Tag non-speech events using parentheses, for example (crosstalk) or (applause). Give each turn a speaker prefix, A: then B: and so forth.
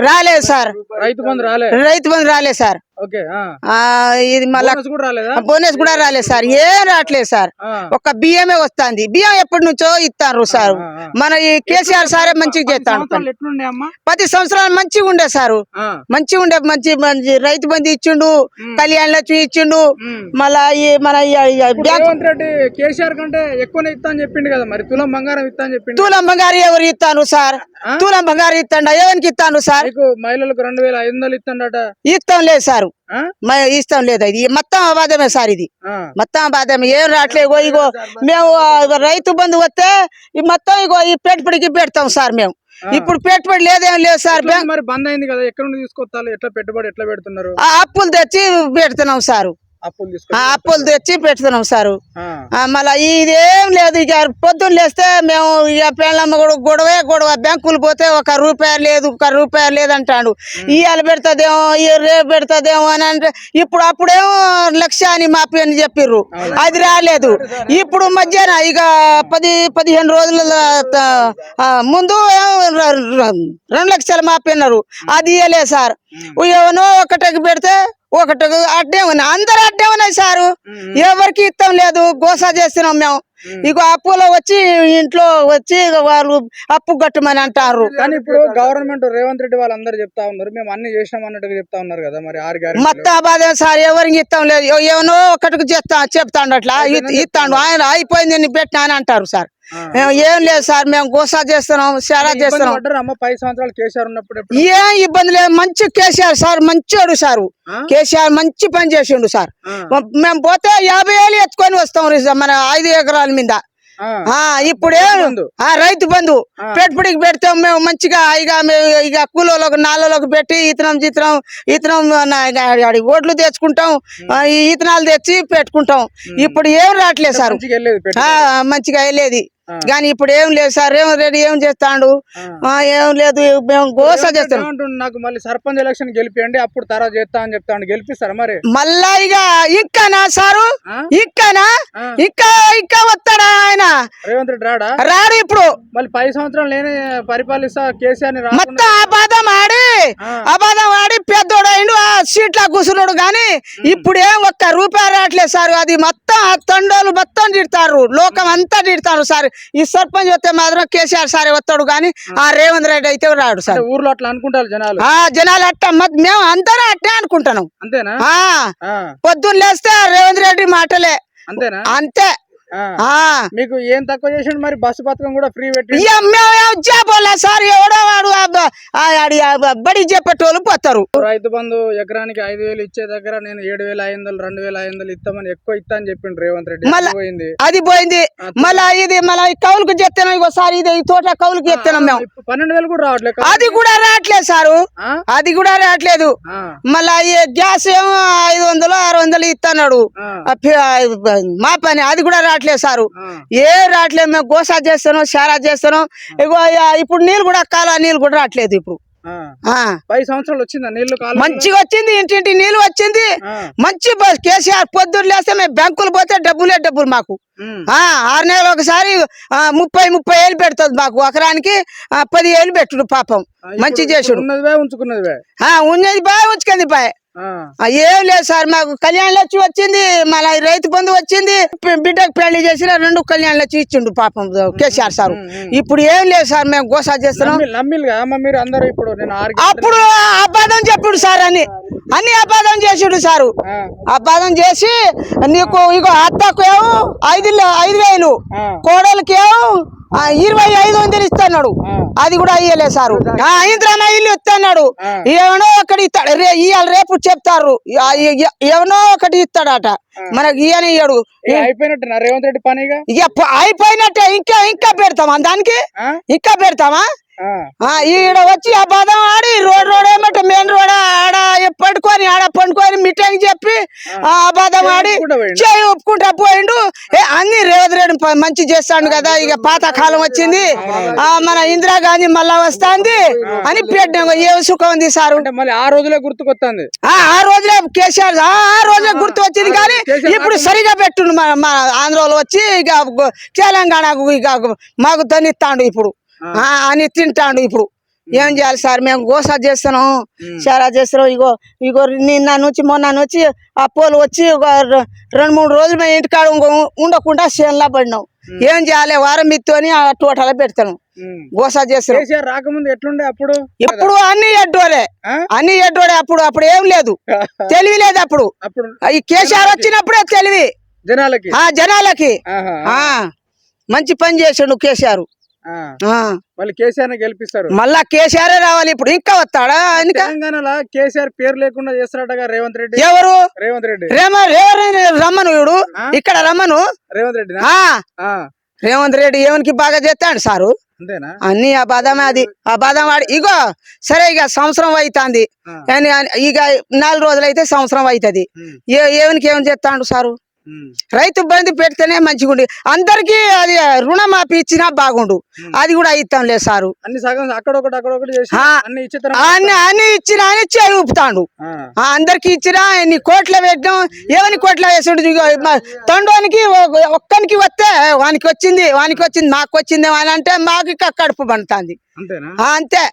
A: రాలేదు సార్.
B: రైతు బంధు రాలే.
A: రైతు బంధు రాలేదు సార్. ఇది మళ్ళా
B: బోనస్ కూడా రాలేదా?
A: బోనస్ కూడా రాలేదు సార్. ఏం రావట్లేదు సార్. ఒక బియ్యమే వస్తుంది. బియ్యం ఎప్పటి నుంచో ఇస్తారు సార్. మన ఈ కేసీఆర్ సారే మంచిగా
B: అమ్మా?
A: పది సంవత్సరాలు మంచిగా ఉండే సారు. మంచిగా ఉండే మంచి మంచి రైతు బంధు ఇచ్చిండు కళ్యాణ లక్ష్మి ఇచ్చిండు. మళ్ళా ఈ మన
B: కేసీఆర్ కంటే ఎక్కువనే ఇస్తా అని చెప్పిండు కదా మరి. తులం బంగారం ఇస్తా అని చెప్పిండు.
A: తూలం బంగారు ఎవరు ఇస్తాను సార్? తూలం బంగారు ఇస్తాండ? ఎవరికి ఇస్తాను సార్?
B: మహిళలకు రెండు వేల ఐదు వందలు ఇస్తాడట.
A: ఇస్తాం లేదు సారు.
B: ఆ?
A: మ- ఇస్తాం లేదు ఇది మొత్తం అబాధమే సార్ ఇది. మొత్తం అబాధమే ఏం రావట్లేదు. ఇగో ఇగో మేము రైతు బంధు వస్తే ఈ మొత్తం ఇగో ఈ పెట్టుబడికి పెడతాం సార్ మేము. ఇప్పుడు పెట్టుబడి లేదేం లేదు సార్.
B: మరి బంద్ అయింది కదా. ఎక్కడ నుండి తీసుకొస్తారు? ఎట్లా పెట్టుబడి ఎట్లా పెడుతున్నారు?
A: ఆ అప్పులు తెచ్చి పెడుతున్నాం సారు.
B: అప్పులు
A: తెచ్చి పెడుతున్నాం సారు. మళ్ళా ఇదేం లేదు ఇక పొద్దున్న లేస్తే మేము ఇక పెళ్ళమ్మ కూడా గొడవే గొడవ. బ్యాంకులు పోతే ఒక రూపాయి లేదు ఒక రూపాయి లేదంటాడు. ఇవాళ పెడతదేమో రేపు పెడతదేమో అని అంటే ఇప్పుడు అప్పుడేమో లక్ష అని మాపి అని చెప్పిర్రు. అది రాలేదు. ఇప్పుడు మధ్యాహ్నం ఇక పది పదిహేను రోజుల ముందు రెండు లక్షలు మాపిన్నారు అది ఇవ్వలేదు సార్. ఎవనో ఒకటికి పెడితే ఒకటి అడ్డే ఉన్నాయి అందరు అడ్డే ఉన్నాయి సారు ఎవరికి ఇష్టం లేదు గోసా చేస్తున్నాం మేము. ఇక అప్పులో వచ్చి ఇంట్లో వచ్చి వాళ్ళు అప్పు కట్టమని అంటారు.
B: కానీ ఇప్పుడు గవర్నమెంట్ రేవంత్ రెడ్డి వాళ్ళందరూ చెప్తా ఉన్నారు. మేము అన్ని చేసినాం అన్నట్టుగా చెప్తా ఉన్నారు కదా మరి ఆరు గారి
A: మొత్తం బాధ సార్ ఎవరికి ఇష్టం లేదు. ఎవనో ఒకటికి చెప్తా చెప్తాడు అట్లా. ఇస్తాడు ఆయన అయిపోయింది పెట్టినా అని అంటారు సార్. మేము ఏం లేదు సార్ మేము గోసా చేస్తున్నాం శారా చేస్తున్నాం? ఏం ఇబ్బంది లేదు. మంచి కేసీఆర్ సార్ మంచోడు సారు? కేసీఆర్ మంచి పని చేసిండు సార్. మేము పోతే యాభై వేలు ఎత్తుకొని వస్తాం మన ఐదు ఎకరాల మీద. ఇప్పుడేం రైతు బంధు. పెట్టుబడికి పెడతాం మేము మంచిగా ఇక మేము ఇక కూలోళ్ళకు నాలుగులోకి పెట్టి ఇతనం చిత్రం ఇతనం ఓట్లు తెచ్చుకుంటాం. ఈ ఇతనాలు తెచ్చి పెట్టుకుంటాం. ఇప్పుడు ఏం రావట్లేదు సార్.
B: మంచిగా వెళ్ళేది.
A: కానీ ఇప్పుడు ఏం లేదు సార్ ఏం రెడీ ఏం చేస్తాడు? ఏం లేదు మేము గోస చేస్తాం
B: నాకు మళ్ళీ సర్పంచ్ ఎలక్షన్ గెలిపియండి అప్పుడు తర్వాత చేస్తా అని చెప్తాను గెలిపిస్తారా మరి?
A: మళ్ళా ఇక ఇక్కనా సారు? ఇక్కనా. ఇంకా ఇంకా వస్తాడా ఆయన?
B: రేవంత్ రెడ్డి రాడా?
A: రాడు ఇప్పుడు.
B: మళ్ళీ పది సంవత్సరాలు నేనే పరిపాలిస్తా కేసీఆర్
A: మొత్తం అబాధం ఆడి. అబాధం ఆడి పెద్దోడు ఆ సీట్లా కూర్చున్నాడు గాని ఇప్పుడు ఏం ఒక్క రూపాయి రావట్లేదు సార్. అది మొత్తం తండోలు మొత్తం తిడతారు. లోకం అంతా తిడతారు సార్. ఈ సర్పంచ్ వస్తే మాత్రం కేసీఆర్ సార్ వస్తాడు గాని ఆ రేవంత్ రెడ్డి అయితే రాడు సార్.
B: ఊర్లో అట్లా అనుకుంటారు జనాలు.
A: ఆ జనాలు అట్ట మేము అందరం అట్టే అనుకుంటున్నాం.
B: అంతేనా?
A: పొద్దున్న లేస్తే రేవంత్ రెడ్డి మాటలే.
B: అంతేనా?
A: అంతే.
B: మీకు ఏం తక్కువ చేసిండు మరి? బస్సు పథకం కూడా ఫ్రీ పెట్టి
A: చెప్పలే సార్ ఎవడో వాడు బడి చెప్పేటోళ్ళు పోతారు.
B: రైతు బంధు ఎకరానికి ఐదు వేలు ఇచ్చే దగ్గర నేను ఏడు వేల ఐదు వందలు రెండు వేల ఐదు వందలు ఇస్తామని ఎక్కువ ఇస్తా అని చెప్పిండు రేవంత్ రెడ్డి. పోయింది.
A: అది పోయింది. మళ్ళా ఇది మళ్ళా కౌలుకు చెప్తాను ఇంకోసారి ఇది ఈ తోట కౌలుకు చెప్తున్నాం మేము.
B: పన్నెండు వేలు కూడా రావట్లేదు?
A: అది కూడా రావట్లేదు సారు? అది కూడా రావట్లేదు. మళ్ళా గ్యాస్ ఏమో ఐదు వందలు వందలు ఇస్తున్నాడు మా పని అది కూడా రావట్లేదు సారు. ఏ రావట్లేదు మేము గోసా చేస్తున్నాం శారా చేస్తున్నాం ఇగో ఇప్పుడు నీళ్ళు కూడా కాలా నీళ్ళు కూడా రావట్లేదు ఇప్పుడు.
B: పది సంవత్సరాలు వచ్చిందా నీళ్ళు
A: మంచిగా వచ్చింది ఇంటింటి నీళ్ళు వచ్చింది. మంచి కేసీఆర్ పొద్దున్న లేస్తే మేము బ్యాంకులు పోతే డబ్బులే డబ్బులు మాకు. ఆరు నెలలు ఒకసారి ముప్పై ముప్పై ఏళ్ళు పెడుతుంది మాకు. ఒకరానికి ఆ, పది ఏళ్ళు పెట్టుడు పాపం. మంచి చేసుడు. ఉన్నది బాగా ఉంచుకుంది బాయ్ ఏం లేదు సార్ మాకు కళ్యాణ లక్ష్మి వచ్చింది మళ్ళీ రైతు బంధు వచ్చింది బిడ్డకు పెళ్ళి చేసిన రెండు కళ్యాణ లక్ష్మి ఇచ్చిండు పాపం కేసీఆర్ సార్. ఇప్పుడు ఏం లేదు సార్ మేము గోసా చేస్తున్నాం. అప్పుడు అబద్ధం చెప్పుడు సార్ అని అన్ని అబద్ధం చేసిండు సారు.
B: ఆ,
A: అబద్ధం చేసి నీకు ఇగో అత్తకు ఏమో ఐదు ఐదు వేలు. కోడలికి ఏమో ఇరవై ఐదు వందలు ఇస్తున్నాడు.
B: ఆ.
A: అది కూడా ఇయ్యలే సారు. ఆ, ఇంద్రమ్మ ఇల్లు ఇస్తున్నాడు.
B: ఆ.
A: ఏమనో ఒకటి ఇస్తాడు. ఇవాళ రేపు చెప్తారు. ఆ, ఎవనో ఒకటి ఇస్తాడట. మనకి ఇయ్యని ఇయ్యడు.
B: అయిపోయినట్టు
A: ఇక? అయిపోయినట్టే. ఇంకా ఇంకా పెడతామా దానికి?
B: ఆ?
A: ఇంకా పెడతామా?
B: ఆ,
A: ఆ ఈడ వచ్చి ఆ పదం ఆడి పడుకొని ఆడ పండుకొని మీటింగ్ చెప్పి ఆ. పదం ఆడి. చేయి ఒప్పుకుంటా పోయిండు. ఏ అన్ని రేవంత్ రెడ్డి మంచి చేస్తాడు కదా. ఇక పాత కాలం వచ్చింది ఆ మన ఇందిరాగాంధీ మళ్ళా వస్తాంది అని పెట్టిన. ఏ సుఖం ఉంది సారు?
B: ఆ రోజులే గుర్తుకొస్తుంది
A: ఆ ఆ రోజులే కేసీఆర్ ఆ ఆ రోజే గుర్తు వచ్చింది కానీ ఇప్పుడు సరిగా పెట్టుండు మన ఆంధ్రలో వచ్చి ఇక తెలంగాణకు ఇక మాకు తనిస్తాడు ఇప్పుడు. ఆ, అని తింటాడు ఇప్పుడు. ఏం చేయాలి సార్? మేము గోసా చేస్తున్నాం. చాలా చేస్తున్నాం. ఇగో ఇగో నిన్న నుంచి మొన్న నుంచి ఆ పోలు వచ్చి రెండు మూడు రోజులు మేము ఇంటికాడ ఉండకుండా చేనులా పడినాం. ఏం చేయాలి? వారం మిత్తోని ఆ టోటల్ పెడతాను. గోసా
B: కేసీఆర్ రాకముందు ఎట్లుండే అప్పుడు?
A: ఎప్పుడు అన్ని ఎడ్డోలే? అన్ని ఎడ్డోడే అప్పుడు. అప్పుడు ఏం లేదు. (laughs) తెలివి లేదు అప్పుడు. ఈ కేసీఆర్ వచ్చినప్పుడే తెలివి.
B: జనాలకి.
A: ఆ జనాలకి. మంచి పని చేసిండు కేసీఆర్.
B: మళ్ళీ కేసీఆర్ గెలిపిస్తారు.
A: మళ్ళా కేసీఆర్ రావాలి ఇప్పుడు ఇంకా వస్తాడా?
B: తెలంగాణలో కేసీఆర్ పేరు లేకుండా చేస్తారటగా రేవంత్ రెడ్డి?
A: ఎవరు?
B: రేవంత్ రెడ్డి.
A: రేమ రమ్మను వీడు? ఇక్కడ రమ్మను.
B: రేవంత్ రెడ్డి
A: రేవంత్ రెడ్డి ఏమనికి బాగా చేస్తాడు సారు?
B: అంతేనా?
A: అన్ని ఆ బాదమే అది. ఆ బాదం వాడి ఇగో సరే ఇక సంవత్సరం అవుతుంది ఇక నాలుగు రోజులు అయితే సంవత్సరం అవుతుంది ఏమనికి ఏం చేస్తాడు సారు? రైతు బంధు పెడితేనే మంచిగుండి. అందరికి అది రుణమాఫీ ఇచ్చినా బాగుండు. అది కూడా ఇస్తాంలే సారు.
B: అన్ని సగం
A: ఆ.
B: అన్ని ఇచ్చిన
A: అన్ని అన్ని ఇచ్చినా అని ఆ. అందరికి ఇచ్చినా ఎన్ని కోట్ల పెట్టడం ఏమని కోట్ల వేసుడు తండోనికి ఒక్కనికి వస్తే వానికి వచ్చింది వానికి వచ్చింది మాకు వచ్చింది అని అంటే మాకు కడుపు పండుతుంది. అంతే.